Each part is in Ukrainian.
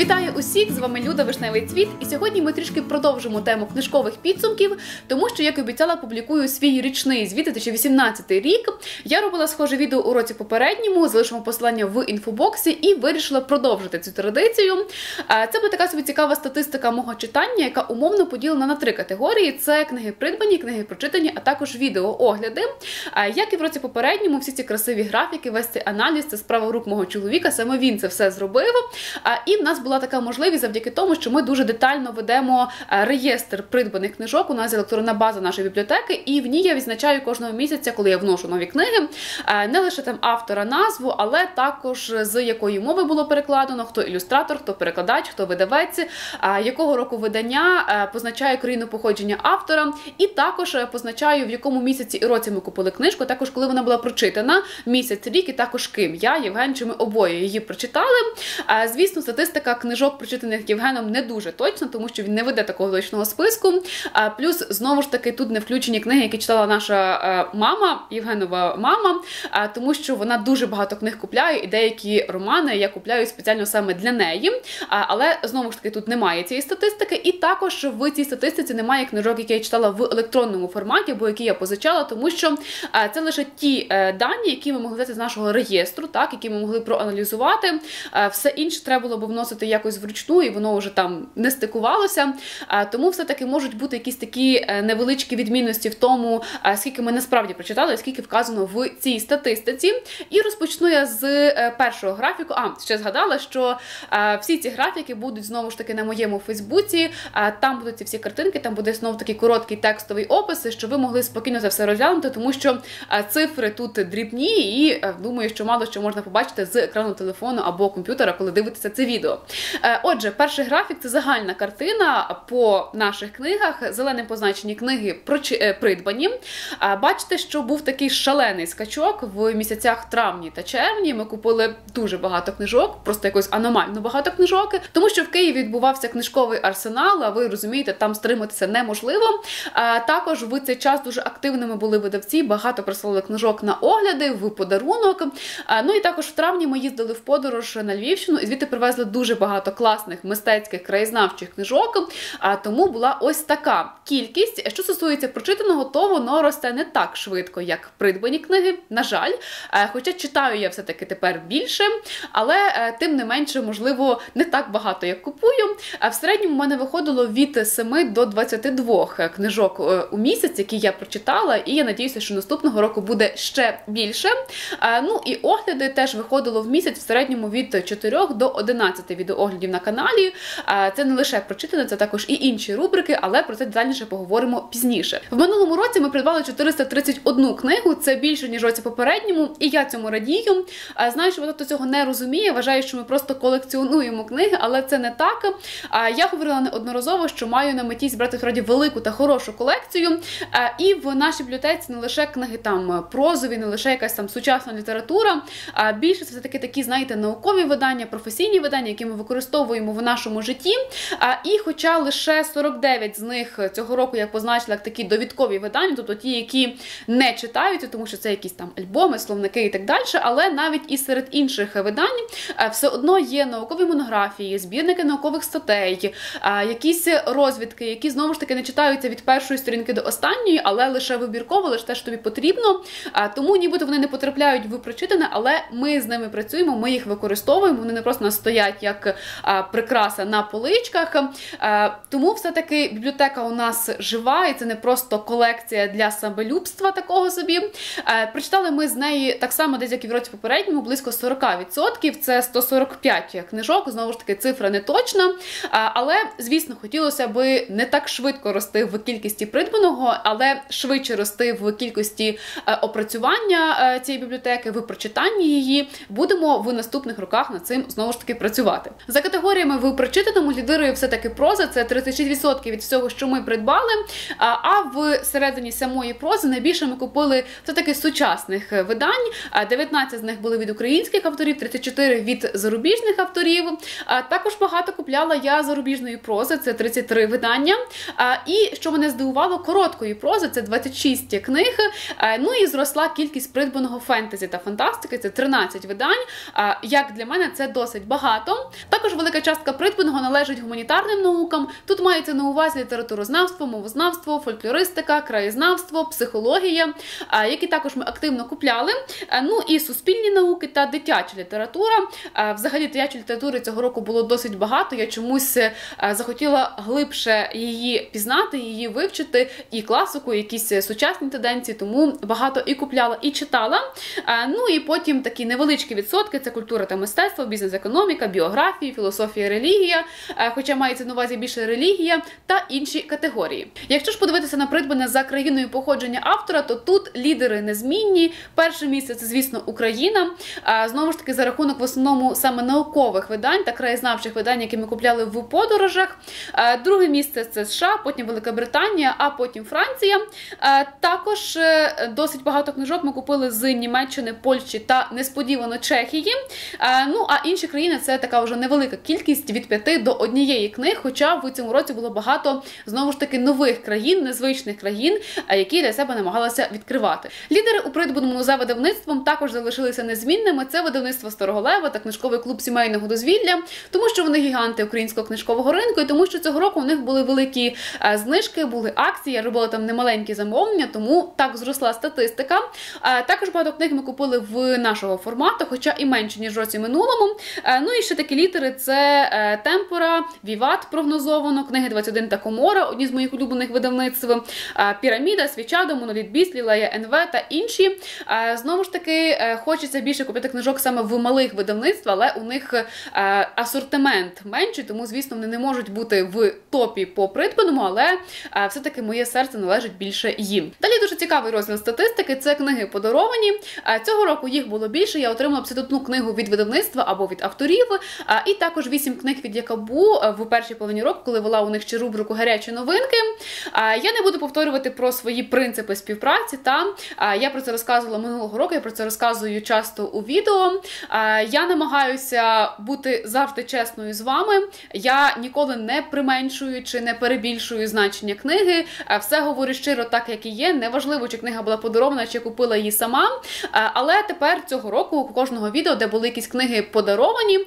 Вітаю усіх! З вами Люда Вишневий Цвіт. І сьогодні ми трішки продовжимо тему книжкових підсумків, тому що, як і обіцяла, публікую свій річний звіт 2018 рік. Я робила схоже відео у році попередньому, залишимо посилання в інфобоксі і вирішила продовжити цю традицію. Це буде така собі цікава статистика мого читання, яка умовно поділена на три категорії: це книги придбані, книги прочитані, а також відеоогляди. Як і в році попередньому, всі ці красиві графіки, весь цей аналіз це справа рук мого чоловіка. Саме він це все зробив. І в нас була така можливість завдяки тому, що ми дуже детально ведемо е, реєстр придбаних книжок. У нас електронна база нашої бібліотеки, і в ній я відзначаю кожного місяця, коли я вношу нові книги, е, не лише там автора назву, але також з якої мови було перекладено, хто ілюстратор, хто перекладач, хто видавець, е, якого року видання, позначаю країну походження автора, і також позначаю, в якому місяці і році ми купили книжку, також коли вона була прочитана місяць, рік, і також ким я, Євген, чи ми обоє її прочитали. Звісно, статистика книжок, прочитаних Євгеном, не дуже точно, тому що він не веде такого точного списку. А плюс знову ж таки тут не включені книги, які читала наша е, мама, Євгенова мама, тому, що вона дуже багато книг купляє, і деякі романи я купляю спеціально саме для неї. Але знову ж таки тут немає цієї статистики, і також в цій статистиці немає книжок, які я читала в електронному форматі, або які я позичала, тому що це лише ті е, дані, які ми могли взяти з нашого реєстру, так які ми могли проаналізувати. Все інше треба було б вносити якось вручну, і воно вже там не стикувалося. Тому все-таки можуть бути якісь такі е, невеличкі відмінності в тому, скільки ми насправді прочитали, скільки вказано в цій статистиці. І розпочну я з е, першого графіку. А, ще згадала, що всі ці графіки будуть знову ж таки на моєму Фейсбуці. Там будуть ці всі картинки, там буде знову такий короткий текстовий опис, щоб ви могли спокійно це все розглянути, тому що цифри тут дрібні, і е, думаю, що мало що можна побачити з екрану телефону або комп'ютера, коли дивитеся це відео. Е, отже, перший графік це загальна картина по наших книгах. Зеленим позначені книги е, придбані. Бачите, що був такий шалений скачок в місяцях травні та червні. Ми купили дуже багато книжок, просто якось аномально багато книжок, тому що в Києві відбувався книжковий арсенал. А ви розумієте, там стриматися неможливо. Також в цей час дуже активними були видавці, багато прислали книжок на огляди в подарунок. Ну і також в травні ми їздили в подорож на Львівщину і звідти привезли дуже багато класних мистецьких краєзнавчих книжок. А тому була ось така кількість. Що стосується прочитаного, то воно росте не так швидко, як придбані книги. На жаль, е, хоча читаю я все-таки тепер більше, але е, тим не менше, можливо, не так багато як купую. А в середньому в мене виходило від 7 до 22 книжок е, у місяць, які я прочитала, і я надіюся, що наступного року буде ще більше. Ну і огляди теж виходило в місяць в середньому від 4 до 11 відеооглядів на каналі. Це не лише прочитане, це також і інші рубрики, але про це детальніше поговоримо пізніше. В минулому році ми придбали 431 книгу. Це більше ніж році попередньому, і я цьому радію. Знаю, що багато цього не розуміє. Вважаю, що ми просто колекціонуємо книги, але це не так. Я говорила неодноразово, що маю на меті збирати справді велику та хорошу колекцію. І в нашій бібліотеці не лише книги там прозові, не лише якась там сучасна література, а більше це все таки такі, знаєте, наукові видання, професійні видання, які ми використовуємо в нашому житті. І хоча лише 49 з них цього року я позначила як такі довідкові видання, тобто ті, які не читаються, тому що це якісь там альбоми, словники і так далі. Але навіть і серед інших видань все одно є наукові монографії, збірники наукових статей, якісь розвідки, які знову ж таки не читаються від першої сторінки до останньої, але лише вибірково, лише те, що тобі потрібно. Тому нібито вони не потрапляють в прочитане, але ми з ними працюємо, ми їх використовуємо. Вони не просто стоять як прикраса на поличках. Е, тому все-таки бібліотека у нас жива, і це не просто колекція для самолюбства такого собі. Е, прочитали ми з неї так само, десь як і в році попередньому, близько 40%. Це 145 книжок. Знову ж таки, цифра не точна. Е, але, звісно, хотілося би не так швидко рости в кількості придбаного, але швидше рости в кількості опрацювання цієї бібліотеки, в прочитанні її. Будемо в наступних роках над цим знову ж таки працювати. За категоріями в прочитаному лідирує все-таки проза, це 36% від всього, що ми придбали. А в середині самої прози найбільше ми купили все-таки сучасних видань. 19 з них були від українських авторів, 34 від зарубіжних авторів. Також багато купляла я зарубіжної прози, це 33 видання. І що мене здивувало, короткої прози це 26 книг. Ну і зросла кількість придбаного фентезі та фантастики, це 13 видань. Як для мене це досить багато. Також велика частка придбаного належить гуманітарним наукам. Тут мається на увазі літературознавство, мовознавство, фольклористика, краєзнавство, психологія, які також ми активно купляли. Ну і суспільні науки та дитяча література. Взагалі дитячої літератури цього року було досить багато. Я чомусь захотіла глибше її пізнати, її вивчити, і класику, і якісь сучасні тенденції, тому багато і купляла, і читала. Ну і потім такі невеличкі відсотки: це культура та мистецтво, бізнес-економіка, біографія, філософія, релігія, хоча мається на увазі більше релігія та інші категорії. Якщо ж подивитися на придбане за країною походження автора, то тут лідери незмінні. Перше місце це, звісно, Україна. Знову ж таки, за рахунок в основному саме наукових видань та краєзнавчих видань, які ми купляли в подорожах. Друге місце це США, потім Велика Британія, а потім Франція. Також е, досить багато книжок ми купили з Німеччини, Польщі та несподівано Чехії. Ну а інші країни це така вже невелика кількість від п'яти до однієї книг. Хоча в цьому році було багато знову ж таки нових країн, незвичних країн, які для себе намагалися відкривати. Лідери у придбаному за видавництвом також залишилися незмінними. Це видавництво Старого Лева та книжковий клуб сімейного дозвілля, тому що вони гіганти українського книжкового ринку, і тому що цього року у них були великі знижки, були акції. Я робила там немаленькі замовлення, тому так зросла статистика. Також багато книг ми купили в нашого формату, хоча і менше ніж році минулому. Ну і ще такі літери: це е, темпора, віват прогнозовано, книги 21 та комора, одні з моїх улюблених видавництв, піраміда, свічадо, моноліт Біслі, Лея НВ та інші. Знову ж таки, е, хочеться більше купити книжок саме в малих видавництвах, але у них е, асортимент менший, тому звісно вони не можуть бути в топі по придбаному, але все-таки моє серце належить більше їм. Далі дуже цікавий розділ статистики. Це книги подаровані. Цього року їх було більше. Я отримала 51 книгу від видавництва або від авторів, і також 8 книг від Якабу в першій половині року, коли вела у них ще рубрику гарячі новинки. Я не буду повторювати про свої принципи співпраці. Та я про це розказувала минулого року. Я про це розказую часто у відео. Я намагаюся бути завжди чесною з вами. Я ніколи не применшую чи не перебільшую значення книги. Все говорю щиро, так як і є. Неважливо, чи книга була подарована, чи купила її сама. Але тепер цього року у кожного відео, де були якісь книги подаровані,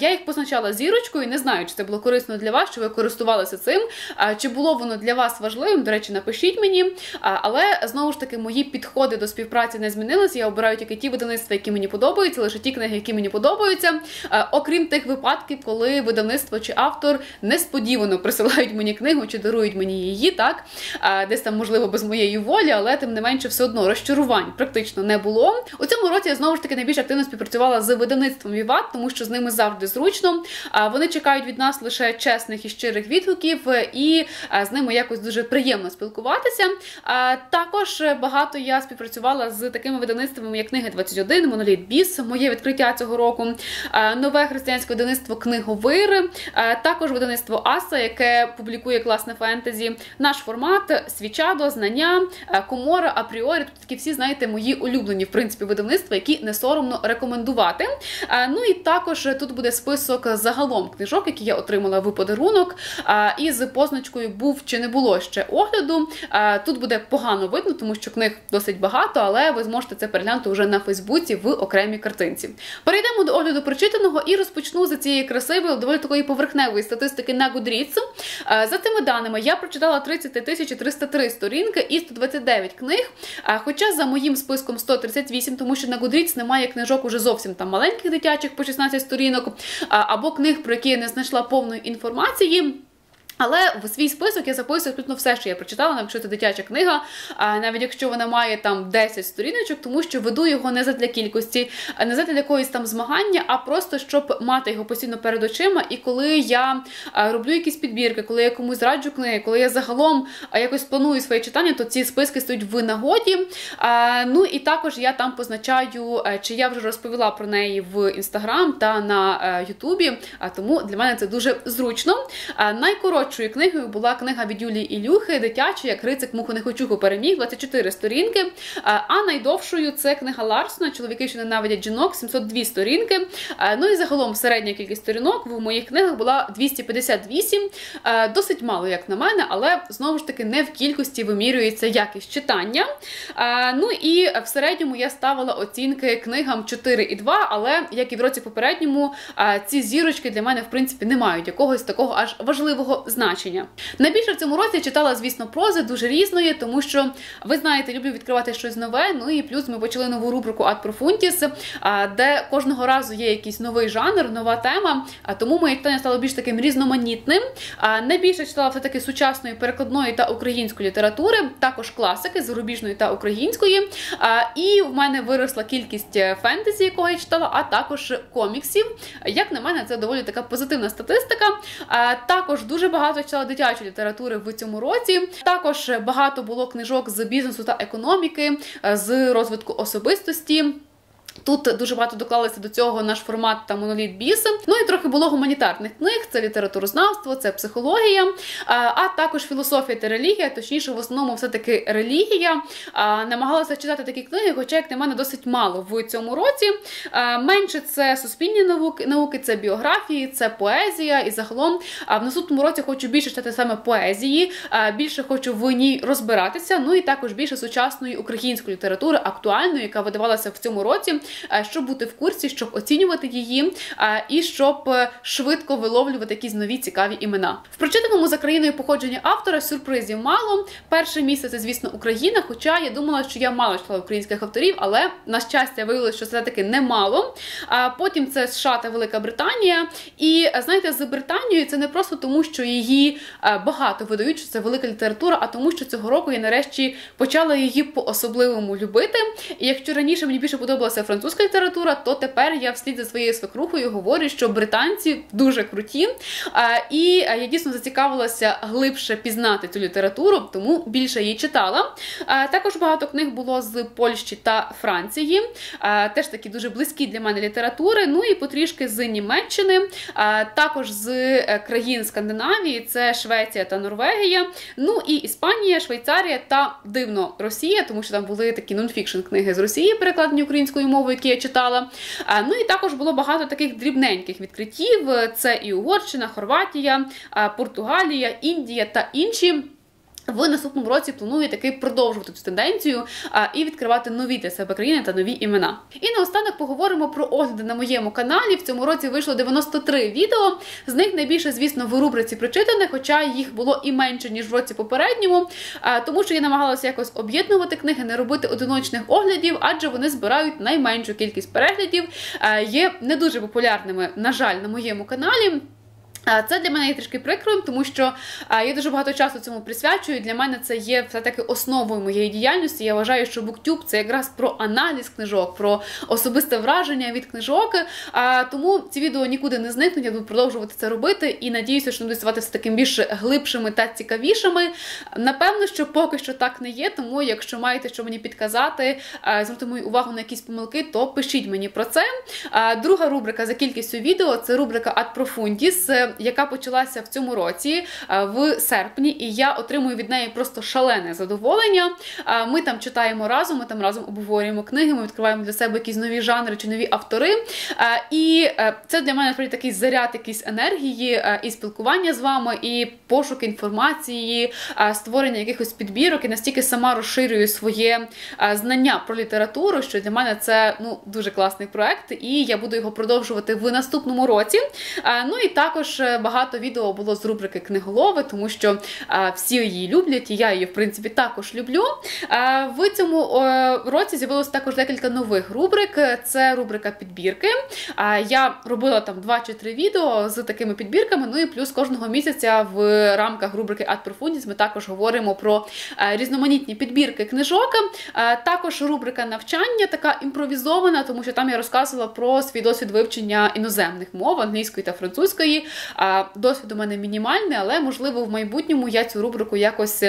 я їх позначала зірочкою. Не знаю, чи це було корисно для вас, чи ви користувалися цим. Чи було воно для вас важливим? До речі, напишіть мені. Але знову ж таки, мої підходи до співпраці не змінилися. Я обираю тільки ті видавництва, які мені подобаються, лише ті книги, які мені подобаються. Окрім тих випадків, коли видавництво чи автор несподівано присилають мені книгу чи дарують мені її, так десь там, можливо, без моєї волі, але тим не менше, все одно розчарувань практично не було. У цьому році я знову ж таки найбільш активно співпрацювала з видавництвом Віват, тому що з ними завжди зручно. Вони чекають від нас лише чесних і щирих відгуків, і з ними якось дуже приємно спілкуватися. Також багато я співпрацювала з такими видавництвами, як книги 21, Моноліт Біс, моє відкриття цього року, нове християнське видавництво Книговир, також видавництво Аса, яке публікує класне фентезі, наш формат, свічадо, знання, комора, апріорі. Тут такі всі, знаєте, мої улюблені в принципі видавництва, які не соромно рекомендувати. Ну і також тут буде список загалом книжок, які я отримала в подарунок. І з позначкою був чи не було ще огляду. Тут буде погано видно, тому що книг досить багато, але ви зможете це переглянути вже на Фейсбуці в окремій картинці. Перейдемо до огляду прочитаного і розпочну за цієї красивої, доволі такої поверхневої статистики на Goodreads. За цими даними я прочитала 30 тисяч 303 сторінки і 129 книг. Хоча за моїм списком 138, тому що на Goodreads немає книжок уже зовсім там маленьких дитячих по 16 сторінок, або книг, про які я не знайшла повної інформації. Але в свій список я записую абсолютно все, що я прочитала, навіть якщо це дитяча книга, навіть якщо вона має там 10 сторіночок, тому що веду його не задля кількості, не задля якоїсь там змагання, а просто щоб мати його постійно перед очима. І коли я роблю якісь підбірки, коли я комусь раджу книги, коли я загалом якось планую своє читання, то ці списки стоять в нагоді. Ну і також я там позначаю, чи я вже розповіла про неї в інстаграм та на Ютубі. Тому для мене це дуже зручно. Найкоротше коротшою книгою була книга від Юлії Ілюхи, дитяча, як Грицик муху не хочуху переміг, 24 сторінки. А найдовшою це книга Ларсона, чоловіки, що ненавидять жінок, 702 сторінки. Ну і загалом середня кількість сторінок в моїх книгах була 258. Досить мало, як на мене, але знову ж таки не в кількості вимірюється якість читання. Ну і в середньому я ставила оцінки книгам 4 і 2, але як і в році попередньому, ці зірочки для мене в принципі не мають якогось такого аж важливого значення. Найбільше в цьому році читала, звісно, прози дуже різної, тому що ви знаєте, люблю відкривати щось нове. Ну і плюс ми почали нову рубрику Ad Profundis, де кожного разу є якийсь новий жанр, нова тема. Тому моє читання стало більш таким різноманітним. Найбільше читала все таки сучасної перекладної та української літератури, також класики зарубіжної та української. І в мене виросла кількість е, фентезі, якого я читала, а також коміксів. Як на мене, це доволі така позитивна статистика. Також дуже багато читала дитячої літератури в цьому році. Також багато було книжок з бізнесу та економіки, е, з розвитку особистості. Тут дуже багато доклалися до цього наш формат та моноліт біс. Ну і трохи було гуманітарних книг: це літературознавство, це психологія, а також філософія та релігія, точніше, в основному, все-таки релігія. Намагалася читати такі книги, хоча, як на мене, досить мало в цьому році. Менше це суспільні науки, науки, це біографії, це поезія. І загалом в наступному році хочу більше читати саме поезії, більше хочу в ній розбиратися. Ну і також більше сучасної української літератури, актуальної, яка видавалася в цьому році. Е, щоб бути в курсі, щоб оцінювати її е, і щоб е, швидко виловлювати якісь нові цікаві імена. В прочитаному за країною походження автора сюрпризів мало. Перше місце це, звісно, Україна. Хоча я думала, що я мало читала українських авторів, але на щастя виявилося, що це таки немало. А потім це США та Велика Британія. І знаєте, з Британією це не просто тому, що її багато видають, що це велика література, а тому, що цього року я нарешті почала її по особливому любити. І якщо раніше мені більше подобалася французька література, то тепер я вслід за своєю свекрухою говорю, що британці дуже круті. І я дійсно зацікавилася глибше пізнати цю літературу, тому більше її читала. Також багато книг було з Польщі та Франції, теж такі дуже близькі для мене літератури. Ну і потрішки з Німеччини, також з е, країн Скандинавії, це Швеція та Норвегія. Ну і Іспанія, Швейцарія та дивно Росія, тому що там були такі нонфікшн книги з Росії, перекладені українською мовою мову, які я читала. Ну і також було багато таких дрібненьких відкриттів: це і Угорщина, Хорватія, Португалія, Індія та інші. В наступному році планую таки продовжувати цю тенденцію а, і відкривати нові для себе країни та нові імена. І наостанок поговоримо про огляди на моєму каналі. В цьому році вийшло 93 відео. З них найбільше, звісно, в рубриці прочитаних, хоча їх було і менше ніж в році попередньому, а, тому що я намагалася якось об'єднувати книги, не робити одиночних оглядів, адже вони збирають найменшу кількість переглядів. А, є не дуже популярними, на жаль, на моєму каналі. Це для мене є трішки прикрим, тому що я дуже багато часу цьому присвячую. Для мене це є все-таки основою моєї діяльності. Я вважаю, що BookTube – це якраз про аналіз книжок, про особисте враження від книжок. Тому ці відео нікуди не зникнуть. Я буду продовжувати це робити і надіюся, що будуть ставати все таким більш глибшими та цікавішими. Напевно, що поки що так не є. Тому, якщо маєте що мені підказати, звернути мою увагу на якісь помилки, то пишіть мені про це. Друга рубрика за кількістю відео це рубрика Ad Profundis яка почалася в цьому році е, в серпні, і я отримую від неї просто шалене задоволення. Е, ми там читаємо разом, ми там разом обговорюємо книги, ми відкриваємо для себе якісь нові жанри чи нові автори. Е, і це для мене насправді такий заряд, якийсь енергії і спілкування з вами, і пошук інформації, створення якихось підбірок, і настільки сама розширюю своє знання про літературу, що для мене це ну дуже класний проект, і я буду його продовжувати в наступному році. Ну і також багато відео було з рубрики книголови, тому що всі її люблять, і я її, в принципі, також люблю. В цьому році з'явилося також декілька нових рубрик. Це рубрика підбірки. Я робила там два чи три відео з такими підбірками. Ну і плюс кожного місяця в рамках рубрики Ad Profundis ми також говоримо про різноманітні підбірки книжок. Також рубрика навчання, така імпровізована, тому що там я розказувала про свій досвід вивчення іноземних мов англійської та французької. Досвід у мене мінімальний, але можливо в майбутньому я цю рубрику якось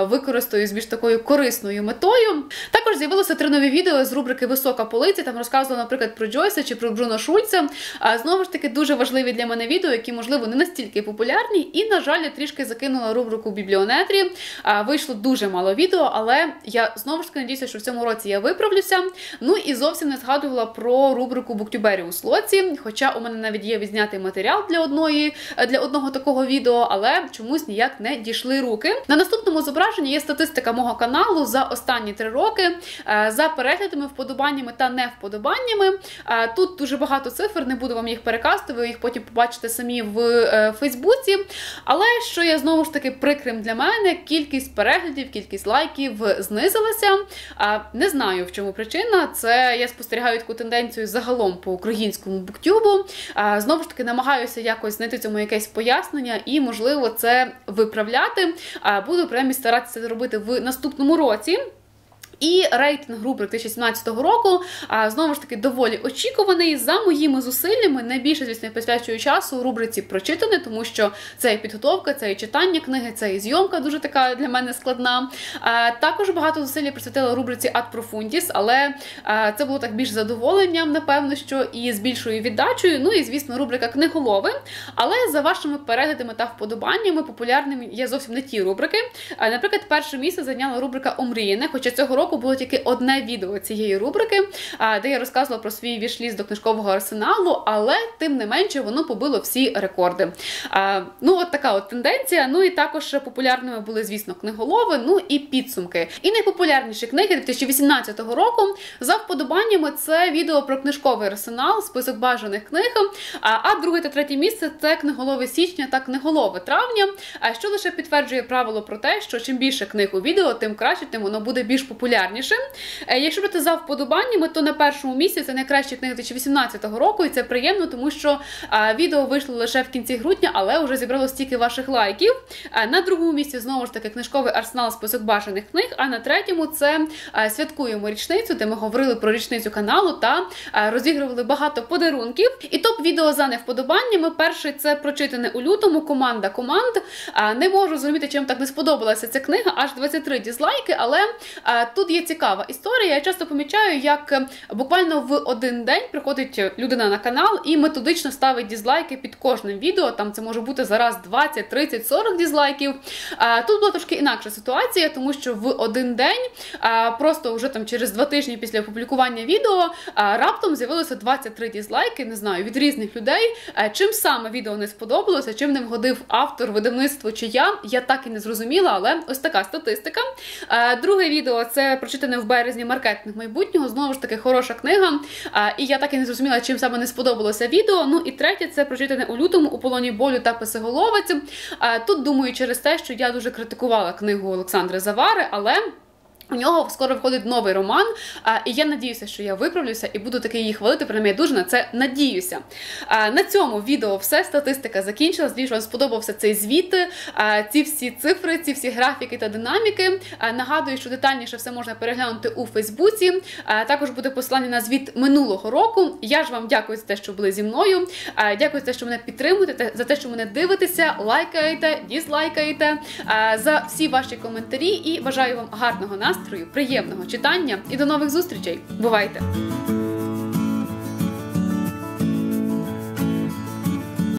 використаю з більш такою корисною метою. Також з'явилося три нові відео з рубрики Висока полиця. Там розказувала, наприклад, про Джойса чи про Бруно Шульца. Знову ж таки, дуже важливі для мене відео, які, можливо, не настільки популярні. І, на жаль, я трішки закинула рубрику бібліонетрі. Вийшло дуже мало відео, але я знову ж таки надіюся, що в цьому році я виправлюся. Ну і зовсім не згадувала про рубрику Буктюбері у слоці. Хоча у мене навіть є відзнятий матеріал для одної для одного такого відео, але чомусь ніяк не дійшли руки. На наступному зображенні є статистика мого каналу за останні три роки е, за переглядами, вподобаннями та не вподобаннями. Е, тут дуже багато цифр, не буду вам їх переказувати, ви їх потім побачите самі в е, Фейсбуці. Але що є знову ж таки прикрим для мене, кількість переглядів, кількість лайків знизилася. Не знаю в чому причина. Це я спостерігаю таку тенденцію загалом по українському буктюбу. Знову ж таки, намагаюся якось знайти цьому якесь пояснення і, можливо, це виправляти. Буду принаймні старатися це робити в наступному році. І рейтинг рубрик 2017 року знову ж таки доволі очікуваний за моїми зусиллями. Найбільше, звісно, я присвячую часу рубриці прочитане, тому що це і підготовка, це і читання книги, це і зйомка дуже така для мене складна. Також багато зусиль присвятила рубриці Ad Profundis, але це було так більш задоволенням, напевно, що і з більшою віддачею. Ну і звісно, рубрика книголови. Але за вашими переглядами та вподобаннями популярними є зовсім не ті рубрики. Наприклад, перше місце зайняла рубрика Омріяне, хоча цього року року було тільки одне відео цієї рубрики, де я розказувала про свій вішліз до книжкового арсеналу, але тим не менше воно побило всі рекорди. Ну, от така от тенденція. Ну і також популярними були, звісно, книголови, ну і підсумки. І найпопулярніші книги 2018 року за вподобаннями це відео про книжковий арсенал, список бажаних книг. А друге та третє місце це книголове січня та книголове травня. Що лише підтверджує правило про те, що чим більше книг у відео, тим краще, тим воно буде більш популярним популярніше. Е, якщо брати за вподобаннями, то на першому місці це найкращі книги 2018 року, і це приємно, тому що відео вийшло лише в кінці грудня, але вже зібрало стільки ваших лайків. Е, на другому місці знову ж таки книжковий арсенал список бажаних книг. А на третьому це святкуємо річницю, де ми говорили про річницю каналу та розігрували багато подарунків. І топ відео за невподобаннями. Перший це прочитане у лютому. Команда команд. Не можу зрозуміти, чим так не сподобалася ця книга, аж 23 дізлайки, але тут тут є цікава історія. Я часто помічаю, як е, буквально в один день приходить людина на канал і методично ставить дізлайки під кожним відео. Там це може бути зараз 20, 30, 40 дізлайків. Тут була трошки інакша ситуація, тому що в один день, просто вже там через два тижні після опублікування відео, раптом з'явилося 23 дізлайки, не знаю, від різних людей. Чим саме відео не сподобалося, чим не вгодив автор, видавництво чи я, я так і не зрозуміла, але ось така статистика. Друге відео це прочитане в березні маркетинг майбутнього. Знову ж таки, хороша книга. А, І я так і не зрозуміла, чим саме не сподобалося відео. Ну і третє, це прочитане у лютому у полоні болю та писиголовець. А, Тут думаю, через те, що я дуже критикувала книгу Олександра Завари, але. У нього скоро виходить новий роман, і я надіюся, що я виправлюся і буду таки її хвалити. Принаймні, я дуже на це надіюся. На цьому відео все статистика закінчилась. Надіюсь, вам сподобався цей звіт. Ці всі цифри, ці всі графіки та динаміки. Нагадую, що детальніше все можна переглянути у Фейсбуці. Також буде посилання на звіт минулого року. Я ж вам дякую за те, що були зі мною. Дякую за те, що мене підтримуєте, за те, що мене дивитеся, лайкаєте, дізлайкаєте, за всі ваші коментарі і бажаю вам гарного настрою настрою, приємного читання і до нових зустрічей. Бувайте!